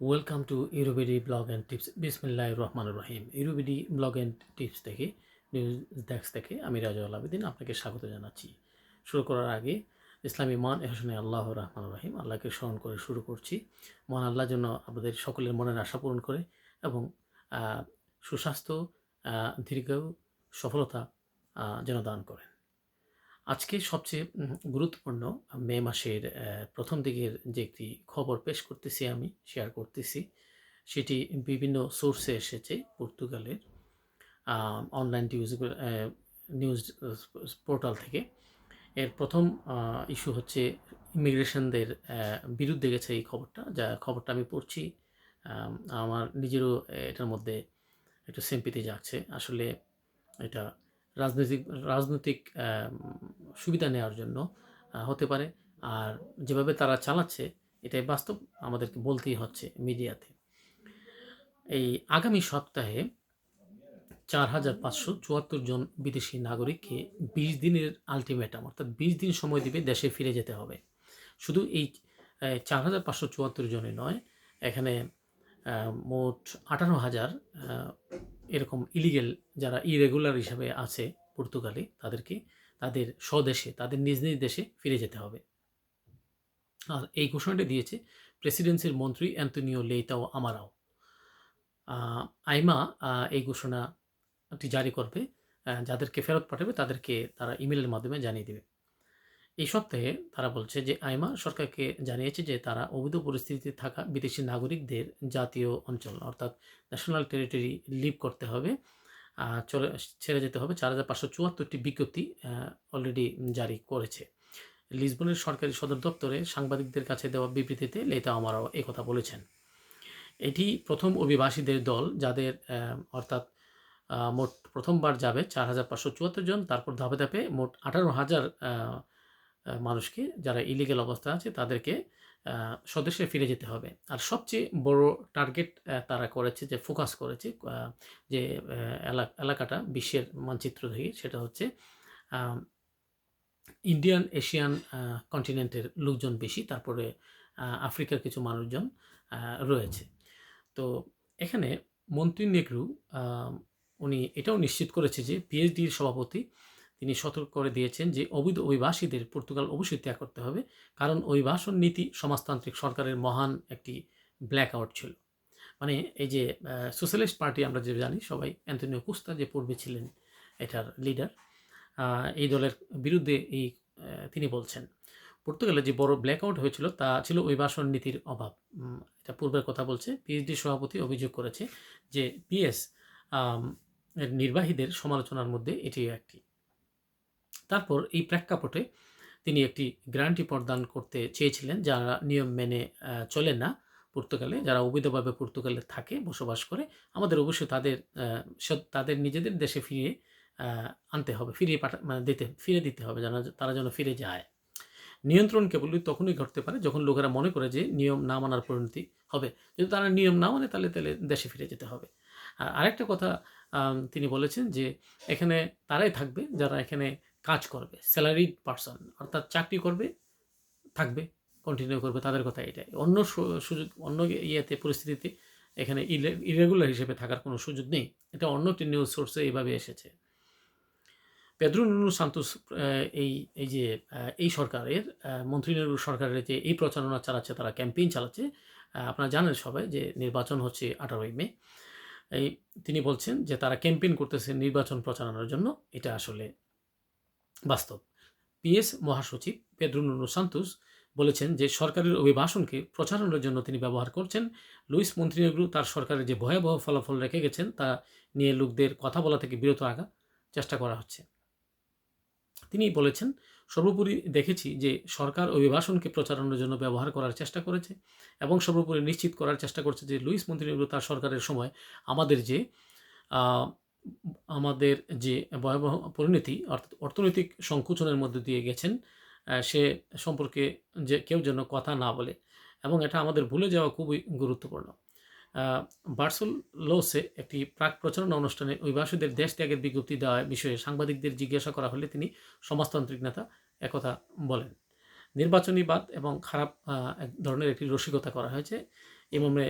Welcome to EuroBD blog and tips বিসমিল্লাহ রহমান রহিম ইউরোবিডি ব্লগ অ্যান্ড টিপস থেকে নিউজ ডেস্ক থেকে আমি রাজাউল আবেদিন আপনাকে স্বাগত জানাচ্ছি। শুরু করার আগে, ইসলামী মান এহসানে আল্লাহ রহমান রহিম, আল্লাহকে স্মরণ করে শুরু করছি। মহান আল্লাহ যেন আমাদের সকলের মনের আশা পূরণ করে এবং সুস্বাস্থ্য দীর্ঘ সফলতা যেন দান করেন। আজকে সবচেয়ে গুরুত্বপূর্ণ মে মাসের প্রথম দিকের যে একটি খবর পেশ করতেছি আমি শেয়ার করতেছি, সেটি বিভিন্ন সোর্সে এসেছে, পর্তুগালের অনলাইন নিউজ নিউজ পোর্টাল থেকে। এর প্রথম ইস্যু হচ্ছে ইমিগ্রেশনদের বিরুদ্ধে গেছে এই খবরটা, যা খবরটা আমি পড়ছি আমার নিজেরও এটার মধ্যে একটু সিম্পিতি যাচ্ছে আসলে এটা রাজনৈতিক রাজনৈতিক সুবিধা নেওয়ার জন্য হতে পারে। আর যেভাবে তারা চালাচ্ছে, এটাই বাস্তব আমাদেরকে বলতেই হচ্ছে মিডিয়াতে। এই আগামী সপ্তাহে চার হাজার পাঁচশো চুয়াত্তর জন বিদেশি নাগরিককে বিশ দিনের আলটিমেটাম অর্থাৎ বিশ দিন সময় দিবে দেশে ফিরে যেতে হবে। শুধু এই চার হাজার পাঁচশো চুয়াত্তর জনে নয়, এখানে মোট আঠারো হাজার এরকম ইলিগেল যারা ইরেগুলার হিসাবে আছে পর্তুগালে, তাদেরকে তাদের স্বদেশে, তাদের নিজ নিজ দেশে ফিরে যেতে হবে। আর এই ঘোষণাটি দিয়েছে প্রেসিডেন্সির মন্ত্রী অ্যান্তনিও লেইতাও আমারাও। আইমা এই ঘোষণাটি জারি করবে যাদেরকে ফেরত পাঠাবে তাদেরকে তারা ইমেলের মাধ্যমে জানিয়ে দেবে। এই সপ্তাহে তারা বলছে যে আইমা সরকারকে জানিয়েছে যে তারা অবৈধ পরিস্থিতিতে থাকা বিদেশি নাগরিকদের জাতীয় অঞ্চল, অর্থাৎ ন্যাশনাল টেরিটরি লিভ করতে হবে। চলে ছেড়ে যেতে হবে। চার হাজার পাঁচশো চুয়াত্তরটি বিজ্ঞপ্তি অলরেডি জারি করেছে। লিসবনের সরকারি সদর দপ্তরে সাংবাদিকদের কাছে দেওয়া বিবৃতিতে লেতা আমারাও কথা বলেছেন। এটি প্রথম অভিবাসীদের দল যাদের অর্থাৎ মোট প্রথমবার যাবে চার হাজার পাঁচশো চুয়াত্তর জন, তারপর ধাপে ধাপে মোট আঠারো হাজার মানুষকে যারা ইলিগেল অবস্থা আছে তাদেরকে স্বদেশে ফিরে যেতে হবে। আর সবচেয়ে বড় টার্গেট তারা করেছে, যে ফোকাস করেছে যে এলা- এলাকাটা, বিশ্বের মানচিত্র থেকে, সেটা হচ্ছে ইন্ডিয়ান এশিয়ান কন্টিনেন্টের লোকজন বেশি, তারপরে আফ্রিকার কিছু মানুষজন রয়েছে। তো এখানে মন্ত্রী নেহরু উনি এটাও নিশ্চিত করেছে যে পিএইচডির সভাপতি তিনি সতর্ক করে দিয়েছেন যে অবৈধ অভিবাসীদের পর্তুগাল অবশ্যই ত্যাগ করতে হবে, কারণ অভিবাসন নীতি সমাজতান্ত্রিক সরকারের মহান একটি ব্ল্যাক আউট ছিল। মানে এই যে সোশ্যালিস্ট পার্টি আমরা যে জানি, সবাই অ্যান্টনিও কুস্তা যে পূর্বে ছিলেন এটার লিডার এই দলের বিরুদ্ধে এই তিনি বলছেন। পর্তুগালে যে বড় ব্ল্যাকআউট হয়েছিল তা ছিল অভিবাসন নীতির অভাব। এটা পূর্বের কথা বলছে। পিএইচডি সভাপতি অভিযোগ করেছে যে, পিএস নির্বাহীদের সমালোচনার মধ্যে এটি একটি। তারপর এই প্রেক্ষাপটে তিনি একটি গ্যারান্টি প্রদান করতে চেয়েছিলেন, যারা নিয়ম মেনে চলে না পর্তুগালে, যারা অবৈধভাবে পর্তুগালে থাকে, বসবাস করে, আমাদের অবশ্যই তাদের তাদের নিজেদের দেশে ফিরিয়ে আনতে হবে, ফিরিয়ে পাঠা মানে দিতে ফিরে দিতে হবে যেন তারা যেন ফিরে যায়। নিয়ন্ত্রণ কেবলই তখনই ঘটতে পারে যখন লোকেরা মনে করে যে নিয়ম না মানার পরিণতি হবে। যদি তারা নিয়ম না মানে তাহলে তাহলে দেশে ফিরে যেতে হবে। আর আরেকটা কথা তিনি বলেছেন যে এখানে তারাই থাকবে যারা এখানে কাজ করবে স্যালারিড পার্সন অর্থাৎ চাকরি করবে, থাকবে কন্টিনিউ করবে, তাদের কথা এটাই। অন্য সুযোগ, অন্য ইয়েতে, পরিস্থিতিতে এখানে ইরেগুলার হিসেবে থাকার কোনো সুযোগ নেই। এটা অন্য একটি নিউজ সোর্সে এইভাবে এসেছে। পেদ্রো নুনু সান্তোস এই এই যে এই সরকারের মন্ত্রী নেহরু সরকারের যে এই প্রচারণা চালাচ্ছে, তারা ক্যাম্পেইন চালাচ্ছে আপনারা জানেন সবাই যে নির্বাচন হচ্ছে আঠারোই মে। এই, তিনি বলছেন যে তারা ক্যাম্পেইন করতেছে নির্বাচন প্রচারণার জন্য। এটা আসলে বাস্তব। পিএস মহাসচিব পেদ্রো নুনু সান্তোস বলেছেন যে সরকারের অভিভাষণকে প্রচারণের জন্য তিনি ব্যবহার করছেন। লুইস মন্ত্রীনেগ্রু তার সরকারের যে ভয়াবহ ফলাফল রেখে গেছেন, তা নিয়ে লোকদের কথা বলা থেকে বিরত রাখা চেষ্টা করা হচ্ছে। তিনি বলেছেন, সর্বোপরি দেখেছি যে সরকার অভিবাসনকে প্রচারণের জন্য ব্যবহার করার চেষ্টা করেছে এবং সর্বোপরি নিশ্চিত করার চেষ্টা করছে যে লুইস মন্ত্রীনেগ্রু তার সরকারের সময় আমাদের যে আমাদের যে ভয়াবহ পরিণতি, অর্থাৎ অর্থনৈতিক সংকুচনের মধ্যে দিয়ে গেছেন সে সম্পর্কে যে কেউ যেন কথা না বলে এবং এটা আমাদের ভুলে যাওয়া খুবই গুরুত্বপূর্ণ। বার্সেলোসে একটি প্রাক প্রচারণা অনুষ্ঠানে অভিবাসীদের দেশ ত্যাগের বিজ্ঞপ্তি দেওয়া বিষয়ে সাংবাদিকদের জিজ্ঞাসা করা হলে তিনি সমাজতান্ত্রিক নেতা একথা বলেন। নির্বাচনী বাদ এবং খারাপ এক ধরনের একটি রসিকতা করা হয়েছে। এই মর্মে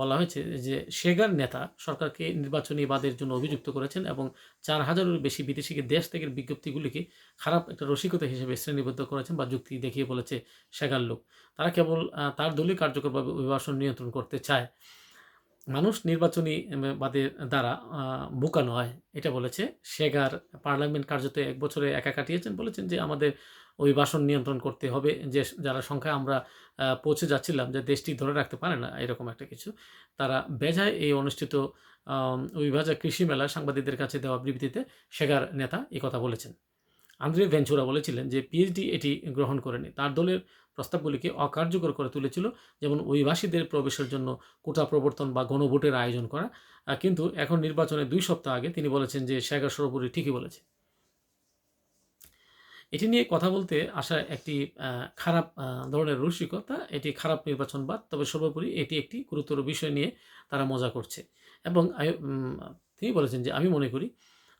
বলা হয়েছে যে শেগার নেতা সরকারকে নির্বাচনী বাদের জন্য অভিযুক্ত করেছেন এবং চার হাজারেরও বেশি বিদেশিকে দেশ থেকে বিজ্ঞপ্তিগুলিকে খারাপ একটা রসিকতা হিসেবে শ্রেণীবদ্ধ করেছেন বা যুক্তি দেখিয়ে বলেছে শেগার লোক। তারা কেবল তার দলীয় কার্যকরভাবে অভিবাসন নিয়ন্ত্রণ করতে চায়। মানুষ নির্বাচনী বাদের দ্বারা বোকা নয়, এটা বলেছে শেগার পার্লামেন্ট কার্যত এক বছরে একা কাটিয়েছেন, বলেছেন যে আমাদের অভিবাসন নিয়ন্ত্রণ করতে হবে। যে যারা সংখ্যা আমরা পৌঁছে যাচ্ছিলাম যে দেশটি ধরে রাখতে পারে না এরকম একটা কিছু তারা বেজায় এই অনুষ্ঠিত আম, অভিভাজক কৃষি মেলায় সাংবাদিকদের কাছে দেওয়া বিবৃতিতে সেগার নেতা কথা বলেছেন। আন্দ্রে ভেঞ্চুরা বলেছিলেন যে পিএইচডি এটি গ্রহণ করেনি। তার দলের প্রস্তাবগুলিকে অকার্যকর করে তুলেছিল যেমন অভিবাসীদের প্রবেশের জন্য কোটা প্রবর্তন বা গণভোটের আয়োজন করা। কিন্তু এখন নির্বাচনের দুই সপ্তাহ আগে তিনি বলেছেন যে শেখার সর্বোপরি ঠিকই বলেছে। এটি নিয়ে কথা বলতে আসা একটি খারাপ ধরনের রসিকতা, এটি খারাপ নির্বাচনবাদ তবে সর্বোপরি এটি একটি গুরুতর বিষয় নিয়ে তারা মজা করছে। এবং তিনি বলেছেন যে, আমি মনে করি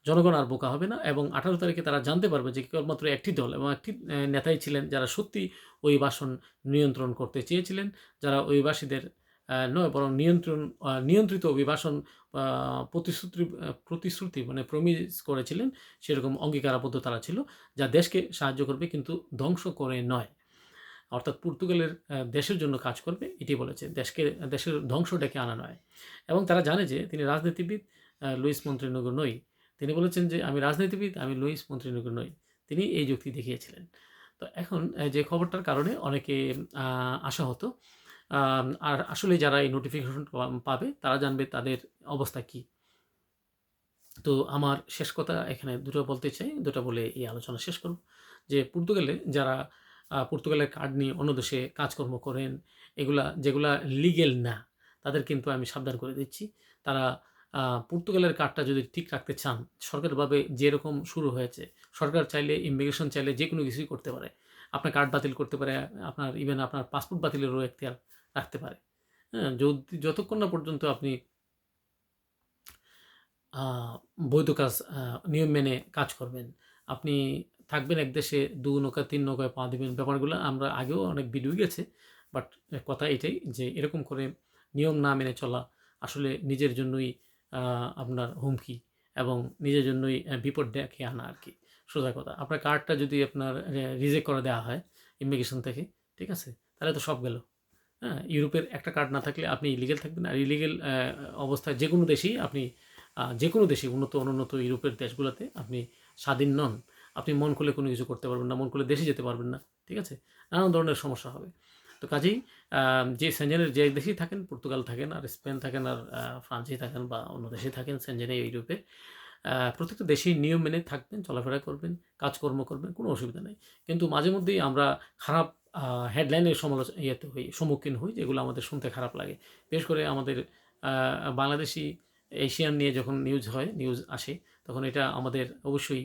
জনগণ আর বোকা হবে না এবং আঠারো তারিখে তারা জানতে পারবে যে কেবলমাত্র একটি দল এবং একটি নেতাই ছিলেন যারা সত্যি ওই বাসন নিয়ন্ত্রণ করতে চেয়েছিলেন, যারা অভিবাসীদের নয়, বরং নিয়ন্ত্রণ নিয়ন্ত্রিত অভিবাসন প্রতিশ্রুতি প্রতিশ্রুতি মানে প্রমিস করেছিলেন, সেরকম অঙ্গীকারাবদ্ধ তারা ছিল, যা দেশকে সাহায্য করবে, কিন্তু ধ্বংস করে নয়। অর্থাৎ পর্তুগালের দেশের জন্য কাজ করবে, এটি বলেছে, দেশকে, দেশের ধ্বংস ডেকে আনা নয়। এবং তারা জানে যে, তিনি রাজনীতিবিদ লুইস মন্ত্রীনগর নই। তিনি বলেছেন যে, আমি রাজনীতিবিদ, আমি লুইস মন্ত্রীনগর নই। তিনি এই যুক্তি দেখিয়েছিলেন। তো এখন যে খবরটার কারণে অনেকে আশা হতো আর আসলে যারা এই নোটিফিকেশন পাবে, তারা জানবে তাদের অবস্থা কি। তো আমার শেষ কথা এখানে দুটো বলতে চাই। দুটো বলে এই আলোচনা শেষ করব। যে পর্তুগালে যারা পর্তুগালের কার্ড নিয়ে অন্য দেশে কাজকর্ম করেন, এগুলা যেগুলা লিগেল না, তাদের কিন্তু আমি সাবধান করে দিচ্ছি। তারা পর্তুগালের কার্ডটা যদি ঠিক রাখতে চান, সরকারভাবে যেরকম শুরু হয়েছে, সরকার চাইলে ইমিগ্রেশন চাইলে যে কোনো কিছুই করতে পারে। আপনার কার্ড বাতিল করতে পারে, আপনার ইভেন আপনার পাসপোর্ট বাতিলেরও এখতিয়ার। রাখতে পারে। হ্যাঁ যদি যতক্ষণ না পর্যন্ত আপনি বৈধ কাজ নিয়ম মেনে কাজ করবেন, আপনি থাকবেন এক দেশে, দু নৌকা, তিন নৌকায় পা দেবেন, ব্যাপারগুলো আমরা আগেও অনেক ভিডিও গেছে, বাট কথা এটাই যে এরকম করে নিয়ম না মেনে চলা আসলে নিজের জন্যই আপনার হুমকি এবং নিজের জন্যই বিপদ ডেকে আনা আর কি। সোজা কথা, আপনার কার্ডটা যদি আপনার রিজেক্ট করে দেওয়া হয় ইমিগ্রেশন থেকে, ঠিক আছে? তাহলে তো সব গেল। হ্যাঁ ইউরোপের একটা কার্ড না থাকলে আপনি ইলিগেল থাকবেন আর ইলিগেল অবস্থায় যে কোনো দেশেই আপনি যে কোনো দেশে উন্নত অনুন্নত ইউরোপের দেশগুলোতে আপনি স্বাধীন নন। আপনি মন খুলে কোনো কিছু করতে পারবেন না, মন খুলে দেশে যেতে পারবেন না, ঠিক আছে? নানান ধরনের সমস্যা হবে। তো কাজেই যে সেঞ্জেনের যে দেশেই থাকেন পর্তুগাল থাকেন আর স্পেন থাকেন আর ফ্রান্সেই থাকেন বা অন্য দেশে থাকেন সেঞ্জেনে ইউরোপে প্রত্যেকটা দেশেই নিয়ম মেনে থাকবেন, চলাফেরা করবেন, কাজকর্ম করবেন, কোনো অসুবিধা নেই। কিন্তু মাঝে মধ্যেই আমরা খারাপ হেডলাইনের সমালোচনা ইয়েতে হই, সম্মুখীন হই, যেগুলো আমাদের শুনতে খারাপ লাগে। বিশেষ করে আমাদের বাংলাদেশি এশিয়ান নিয়ে যখন নিউজ হয় নিউজ আসে, তখন এটা আমাদের অবশ্যই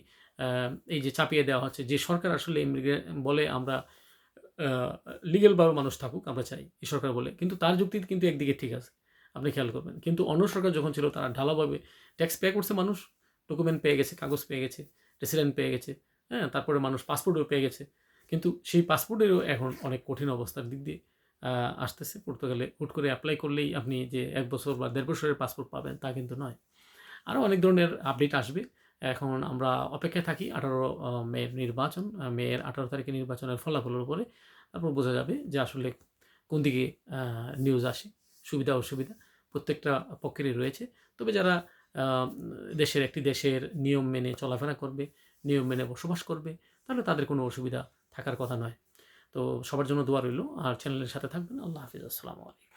এই যে চাপিয়ে দেওয়া হচ্ছে, যে সরকার আসলে বলে আমরা লিগেলভাবে মানুষ থাকুক, আমরা চাই, এই সরকার বলে। কিন্তু তার যুক্তি কিন্তু একদিকে ঠিক আছে, আপনি খেয়াল করবেন। কিন্তু অন্য সরকার যখন ছিল, তারা ঢালাভাবে ট্যাক্স পে করছে মানুষ ডকুমেন্ট পেয়ে গেছে, কাগজ পেয়ে গেছে রেসিডেন্ট পেয়ে গেছে হ্যাঁ তারপরে মানুষ পাসপোর্টও পেয়ে গেছে। কিন্তু সেই পাসপোর্টেরও এখন অনেক কঠিন অবস্থার দিক দিয়ে আসতেছে। পর্তুগালে হুট করে অ্যাপ্লাই করলেই আপনি যে এক বছর বা দেড় বছরের পাসপোর্ট পাবেন তা কিন্তু নয়। আরও অনেক ধরনের আপডেট আসবে। এখন আমরা অপেক্ষায় থাকি আঠারো মেয়ের নির্বাচন মেয়ের আঠারো তারিখে নির্বাচনের ফলাফলের উপরে। তারপর বোঝা যাবে যে আসলে কোন দিকে নিউজ আসে। সুবিধা, অসুবিধা প্রত্যেকটা পক্ষেরই রয়েছে। তবে যারা দেশের একটি দেশের নিয়ম মেনে চলাফেরা করবে, নিয়ম মেনে বসবাস করবে, তাহলে তাদের কোনো অসুবিধা থাকার কথা নয়। তো সবার জন্য দোয়া রইল, আর চ্যানেলের সাথে থাকবেন। আল্লাহ হাফিজ। আসসালামু আলাইকুম।